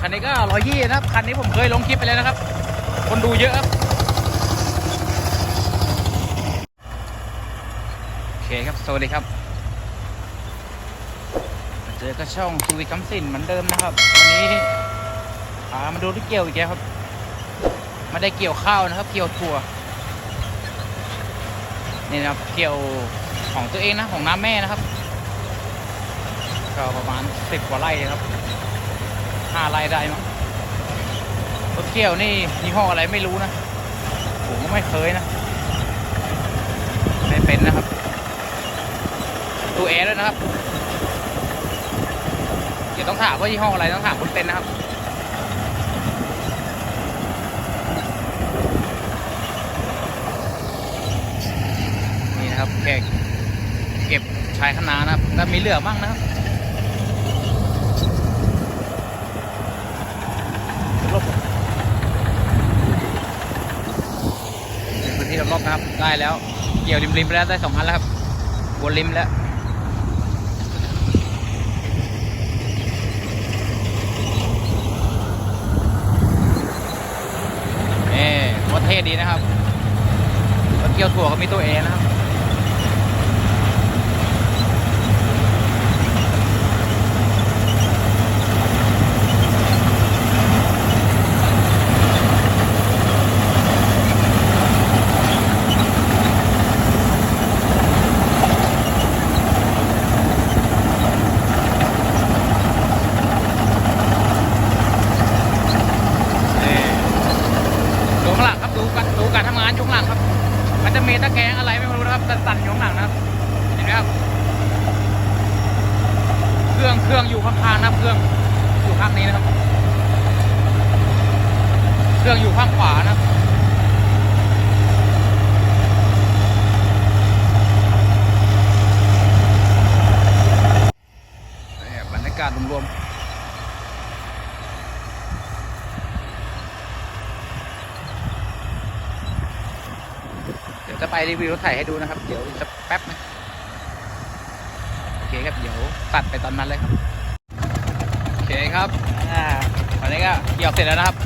คันนี้ก็ร้อยยี่นะครับ คันนี้ผมเคยลงคลิปไปแล้วนะครับ คนดูเยอะครับ โอเคครับ สวัสดีครับ เจอก็ช่องชีวิตคำสินเหมือนเดิมนะครับ วันนี้พามาดูที่เกี่ยวอีกแล้วครับไม่ได้เกี่ยวข้าวนะครับ เกี่ยวถั่ว นี่นะครับ เกี่ยวของตัวเองนะ ของน้าแม่นะครับ ก็ประมาณสิบกว่าไร่นะครับ ห้าไรได้มั้งรถเกี่ยวนี่ยี่ห้ออะไรไม่รู้นะ ผมก็ไม่เคยนะ ไม่เป็นนะครับ ตัวแอร์ด้วยนะครับเดี๋ยวต้องถามว่ายี่ห้ออะไรต้องถามคนเป็นนะครับนี่นะครับแขกเก็บชายคณะนะครับแล้วมีเหลือบ้างนะครับรอบในพื้นที่ร อบๆนะครับ ได้แล้ว เกี่ยวริมๆไปแล้วได้สองอันแล้วครับบนริมแล้วนี่รถเท่ดีนะครับรถเกียวถั่วก็มีตัวเอนะครับ นี่ดูข้างหลังครับดูกันดูการทำงานอยู่ข้างหลังครับ มันจะมีตะ แกงอะไรไม่รู้นะครับสั่นๆอยู่ข้างหลังนะครับเห็นไหมครับ เครื่องเครื่องอยู่ข้างๆนะครับเครื่องอยู่ข้างนี้นะครับ เครื่องอยู่ข้างขวานะบนี่บรรยากาศรวมๆ เดี๋ยวจะไป รีวิวรถไถให้ดูนะครับ เดี๋ยวอีกสักแป๊บนะโอเคครับ เดี๋ยวตัดไปตอนนั้นเลยครับโอเคครับอ่าตอนนี้ก็เกี่ยวเสร็จแล้วนะครับ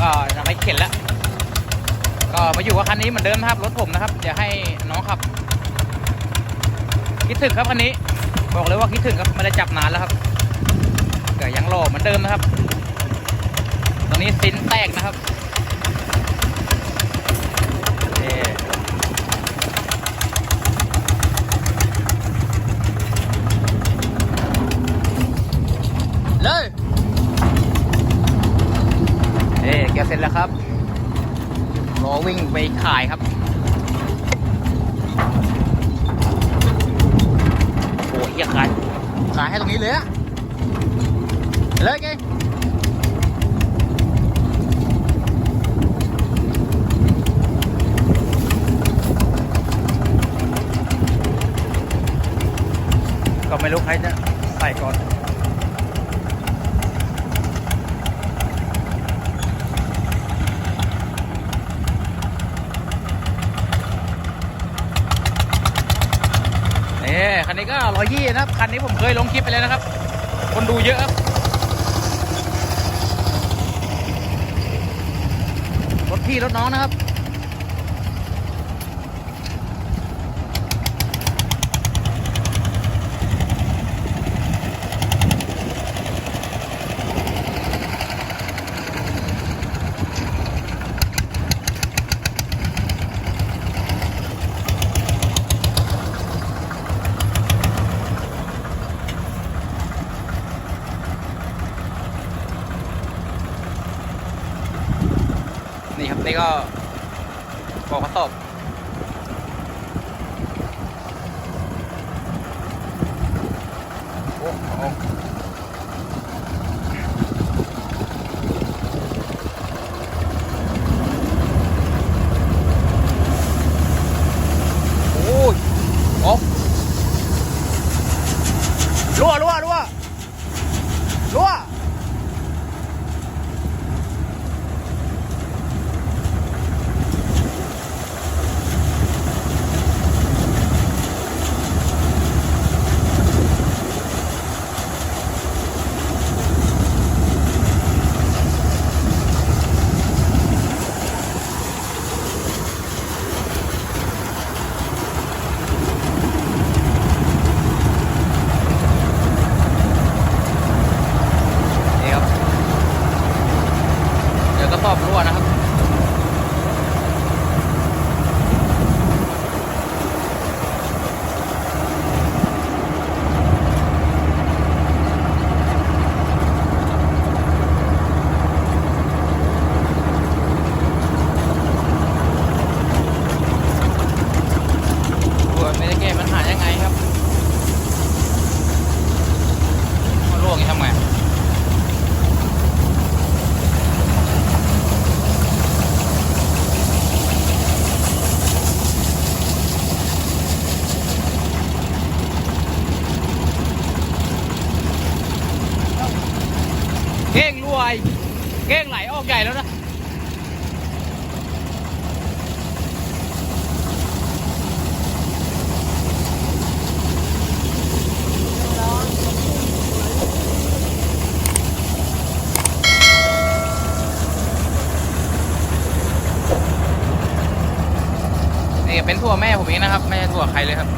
ก็จะไปเข็นแล้ว ก็มาอยู่กับคันนี้เหมือนเดิมนะครับรถผมนะครับเดี๋ยวให้น้องขับ คิดถึงครับคันนี้ บอกเลยว่าคิดถึงครับไม่ได้จับนานแล้วครับก็ยังโลเหมือนเดิมนะครับ ตรงนี้ซินแตกนะครับเอ่เลยเอ๊ แกะเสร็จแล้วครับ รอวิ่งไปขายครับโอ้ยอยากขาย ขายให้ตรงนี้เลยอะเลยก่งก็ไม่รู้ใครจะใส่ก่อน นี่ คันนี้ก็ร้อยยี่นะครับ คันนี้ผมเคยลงคลิปไปแล้วนะครับ คนดูเยอะครับรถพี่รถน้องนะครับ นี่ครับ นี่ก็บอกกระสอบ โอ้โหโอ้ยโอ้รั่วรั่วรั่วรั่ว เก้งไหลออกใหญ่แล้วนะนี่เป็นถั่วแม่ผมเองนะครับ ไม่ใช่ถั่วใครเลยครับ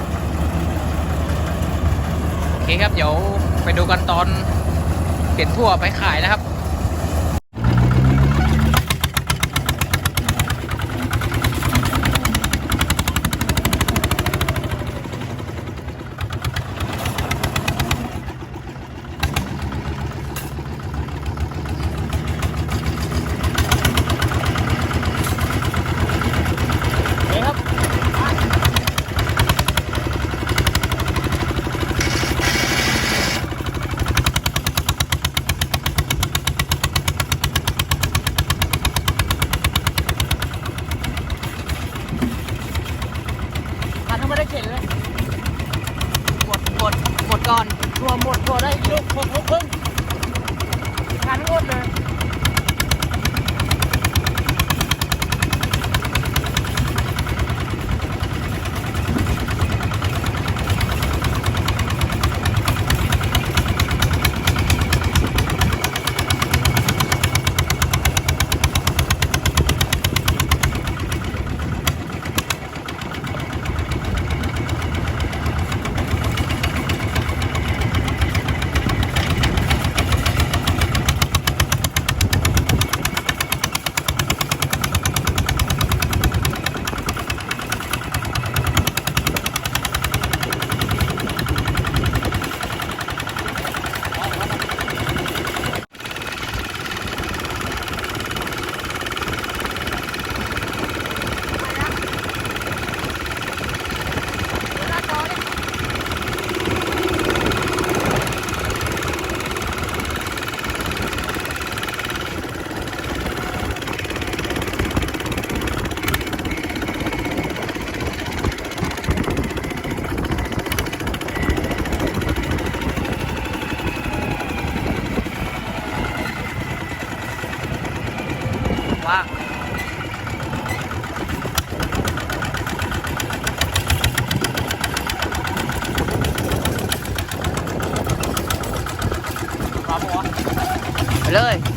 โอเคครับ เดี๋ยวไปดูกันตอนเปลี่ยนถั่วไปขายนะครับ ไป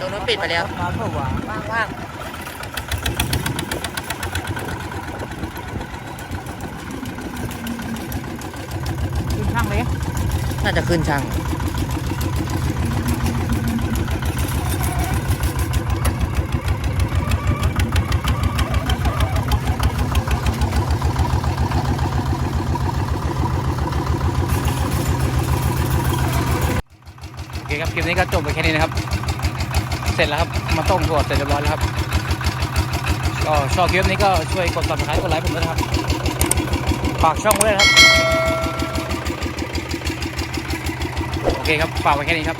ตรงนู้นปิดไปแล้ว มาเพื่อหวานว่างว่างขึ้นช่างเลยน่าจะขึ้นช่างโอเคครับคลิปนี้ก็จบไปแค่นี้นะครับ เสร็จแล้วครับ มาต้มถั่วเสร็จเรียบร้อยแล้วครับ ก็ชอบคลิปนี้ก็ช่วยกด subscribe กดไลค์ผมด้วยนะครับ ฝากช่องไว้ด้วยนะครับ โอเคครับ ฝากไว้แค่นี้ครับ